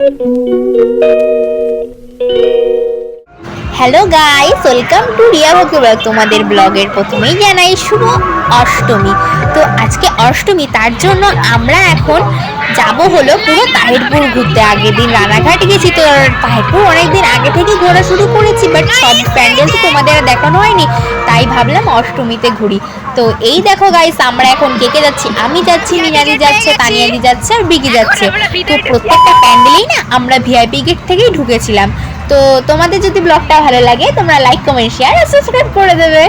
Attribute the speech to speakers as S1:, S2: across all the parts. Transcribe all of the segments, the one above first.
S1: Thank you. Hello guys welcome to Riya ভকুবাগ তোমাদের ব্লগের প্রথমেই জানাই শুভ অষ্টমী। তো আজকে অষ্টমী, তার জন্য আমরা এখন যাব হলো পুরো তাহিরপুর ঘুরতে। আগের দিন রানাঘাট গেছি তো, তাহিরপুর অনেকদিন আগে থেকে ঘোরা শুরু করেছি বাট সব প্যান্ডেল তো তোমাদের দেখানো হয়নি, তাই ভাবলাম অষ্টমীতে ঘুরি। তো এই দেখো গাইস আমরা এখন কে কে যাচ্ছি? আমি যাচ্ছি, মিনালি যাচ্ছে তানিয়াদি যাচ্ছে আর বিকি যাচ্ছে। তো প্রত্যেকটা প্যান্ডেলেই না আমরা ভিআইপি গেট থেকেই ঢুকেছিলাম। তো তোমাদের যদি ব্লগটা ভালো লাগে, তোমরা লাইক কমেন্ট শেয়ার আর সাবস্ক্রাইব করে দেবে।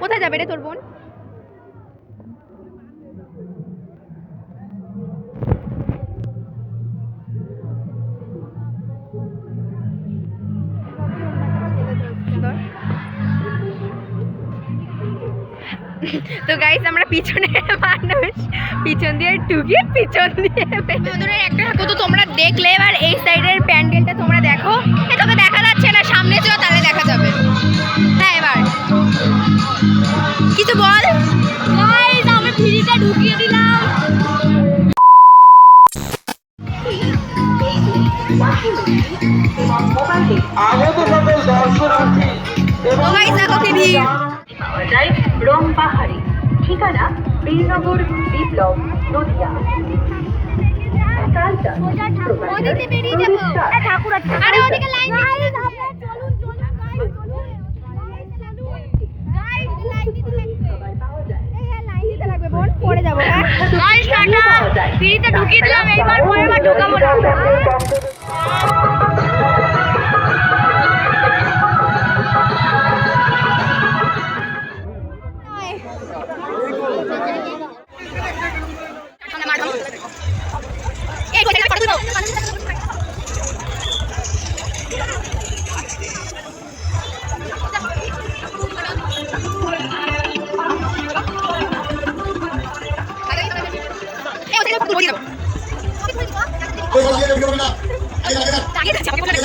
S2: কোথায় যাবে রে তোর বোন? তো গাইস আমরা পিছনে মানুষ। পিছন দিয়ে ঢুকি পিছন দিয়ে ওদের একটা কত তোমরা দেখলে, এবার এই সাইডের প্যান্ডেলটা তোমরা দেখো। এ তোকে দেখা যাচ্ছে না, সামনে চলো, তাহলে দেখা যাবে। হ্যাঁ এবার। কিছু বল। টাটা। নদিয়া ঢুকিয়ে দিলাম এইবার পরের বার ঢুকাবো না। এই ওখানে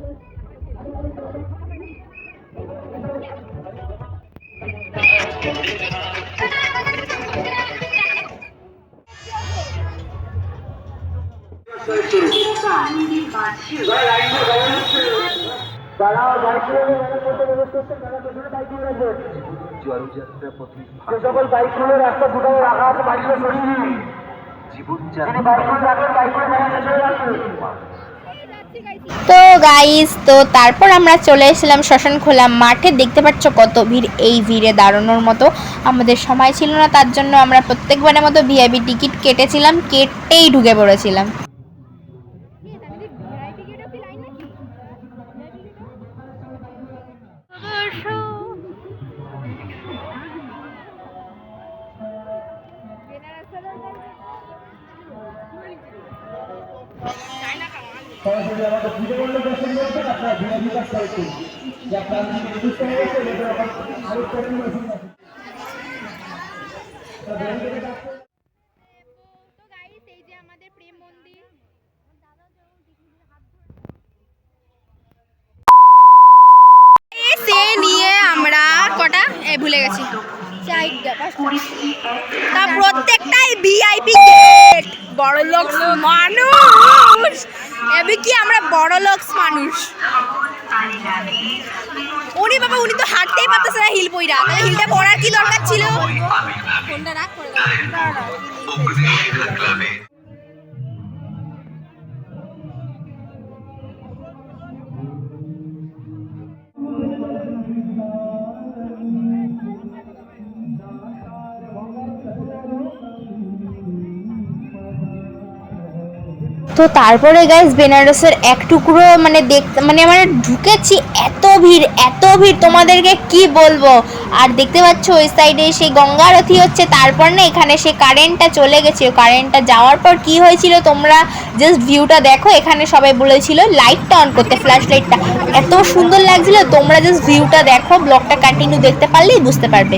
S1: তো গাইস তো তারপর আমরা চলে এসেছিলাম শ্মশান খোলা মাঠে। দেখতে পাচ্ছ কত ভিড়? এই ভিড়ে দাঁড়ানোর মতো। আমাদের সময় ছিল না, তার জন্য আমরা প্রত্যেকবারের মতো ভিআইপি টিকিট কেটেছিলাম, কেটেই ঢুকে পড়েছিলাম।
S3: সরাসরি আমাদের পুজো মণ্ডপ দর্শন করছেন আপনারা বিরোধী কাজ করছেন যা প্রান্তিক নির্দিষ্ট হয়ে গেছে এদের এখন আরও কঠিন দর্শন আছে
S2: তো গাইস এই যে আমাদের প্রেম মন্দির। সে নিয়ে আমরা কটা? এ ভুলে গেছি। তা প্রত্যেকটাই ভিআইপি গেট বড় লোক মানুষ। এবি কি আমরা বড় লোকস মানুষ? উনি বাবা উনি তো হাঁটতেই পারতেছে না হিল পইরা। তাহলে হিলটা পরার কি দরকার ছিল? ফোনটা রাখ করে
S1: তো তারপরে গাইস বেনারসের এক টুকরো মানে দেখতে মানে আমরা ঢুকেছি এত ভিড় এত ভিড়, তোমাদেরকে কি বলব? আর দেখতে পাচ্ছ, ওই সাইডে সেই গঙ্গারথী হচ্ছে, তারপর না এখানে সে কারেন্টটা চলে গেছে কারেন্টটা যাওয়ার পর কি হয়েছিল তোমরা জাস্ট ভিউটা দেখো, এখানে সবাই বলেছিল লাইটটা অন করতে ফ্ল্যাশ লাইটটা এত সুন্দর লাগছিল, তোমরা জাস্ট ভিউটা দেখো ব্লগটা কন্টিনিউ দেখতে পারলেই বুঝতে পারবে।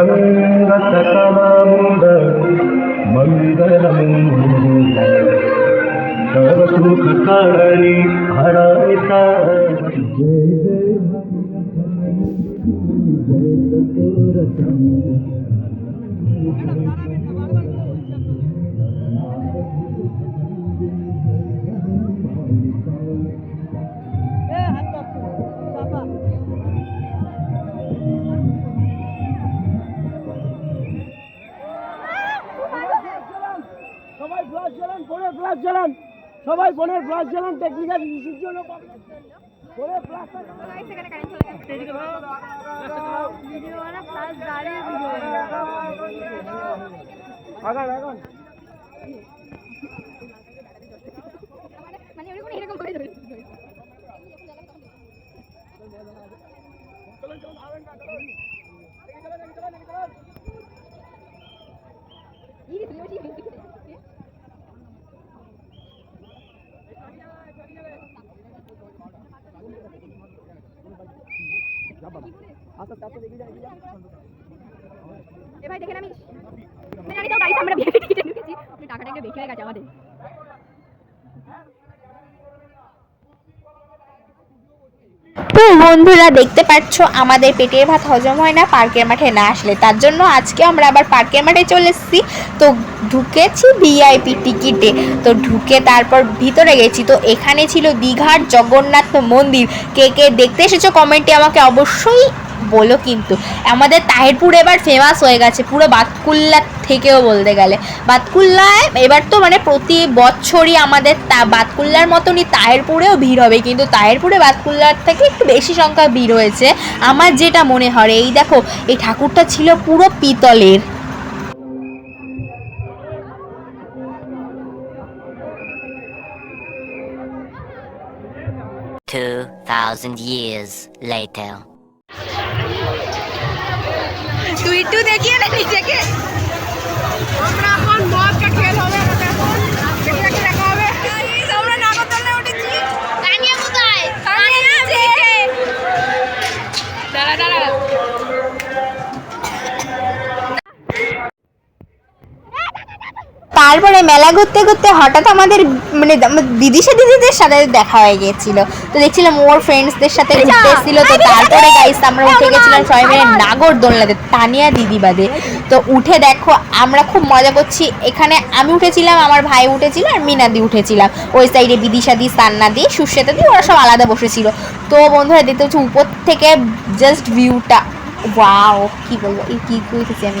S3: రంగతకలముద మంగళము సర్వసుఖకరణి హరమిత
S4: జయ జయ జయ జయ ফ্লাশ জ্বালান। সবাই ফোনের ব্লাস জ্বালান টেকনিক্যাল ইস্যুর জন্য আগান আগান
S2: মানে ওরকম এরকম করে ধরে এ ভাই দেখেন আমি জানি তো গাইস আমরা ভিআইপি টিকিটে ঢুকেছি। আপনি টাকাটা একটু বেশি হয়ে গেছে আমাদের।
S1: তো বন্ধুরা দেখতে পাচ্ছ আমাদের পেটের ভাত হজম হয় না পার্কের মাঠে না আসলে। তার জন্য আজকে আমরা আবার পার্কের মাঠে চলে এসেছি। তো ঢুকেছি ভিআইপি টিকিটে। তো ঢুকে তারপর ভিতরে গেছি। তো এখানে ছিল দীঘার জগন্নাথ মন্দির। কে কে দেখতে এসেছ কমেন্টে আমাকে অবশ্যই বলো কিন্তু। আমাদের তাহিরপুর এবার ফেমাস হয়ে গেছে, পুরো বাতকুল্লা থেকেও বলতে গেলে। বাতকুল্লায় এবার তো মানে প্রতি বছরই আমাদের তা, বাতকুল্লার মতনই তাহেরপুরেও ভিড় হবে, কিন্তু তাহেরপুরে বাতকুল্লার থেকে একটু বেশি সংখ্যা ভিড় হয়েছে। আমার যেটা মনে হয়, এই দেখো, এই ঠাকুরটা ছিল পুরো পিতলের।
S5: Two thousand years later.
S2: তুই একটু দেখিয়ে না নিজেকে। আমরা এখন মদটা খেল হবে
S1: তারপরে মেলা ঘুরতে ঘুরতে হঠাৎ আমাদের মানে সে দিদিদের সাথে দেখা হয়ে গেছিল তো দেখছিলাম ওর ফ্রেন্ডসদের সাথে ঘুরতে এসেছিল। তো তারপরে গাইস আমরা উঠে গেছিলাম সবাই মিলে নাগর দোলনাতে তানিয়া দিদি বাদে। তো উঠে দেখো আমরা খুব মজা করছি। এখানে আমি উঠেছিলাম আমার ভাই উঠেছিল আর মিনাদি উঠেছিলাম। ওই সাইডে বিদিশাদি সান্নাদি সুশ্বেতা দি ওরা সব আলাদা বসেছিল। তো বন্ধুরা দেখতে হচ্ছে উপর থেকে জাস্ট ভিউটা ওয়াও কি বলব এই কি কইতেছি আমি?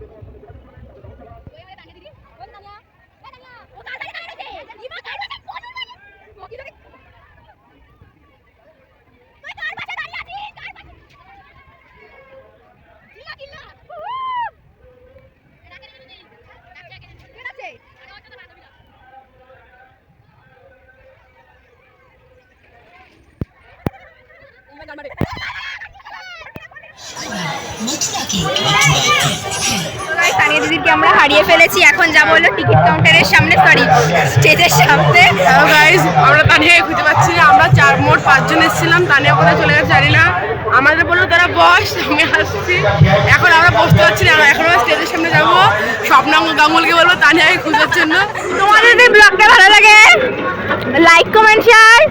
S2: আমরা হারিয়ে ফেলেছি এখন যাব হলো টিকিট কাউন্টারের সামনে সরি স্টেজের সামনে।
S6: গাইস আমরা তানিয়াকে খুঁজে পাচ্ছি না আমরা চার মোট পাঁচজন এসেছিলাম তানিয়া কোথায় চলে গেছে জানি না। আমাদের বলল তারা বস আমি আসছি। এখন আমরা বসতে পারছি না এখন আমরা স্টেজের সামনে যাব। স্বপ্না গাঙ্গুলকে বলব তানিয়াকে খোঁজার জন্য।
S2: তোমাদের যদি ব্লগটা ভালো লাগে লাইক কমেন্ট শেয়ার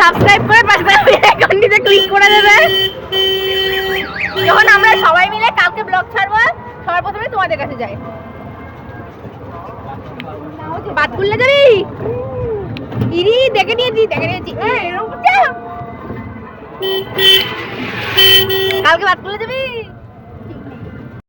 S2: সাবস্ক্রাইব করে পাশে থাকা আইকনটিতে ক্লিক করে দেবে যখন আমরা সবাই মিলে কালকে ব্লগ ছাড়বো সবার কাছে বাদ করলে যাবি ইরি দেখে নিয়েছি দেখে নিয়েছি? কালকে বাদ করলে যাবি?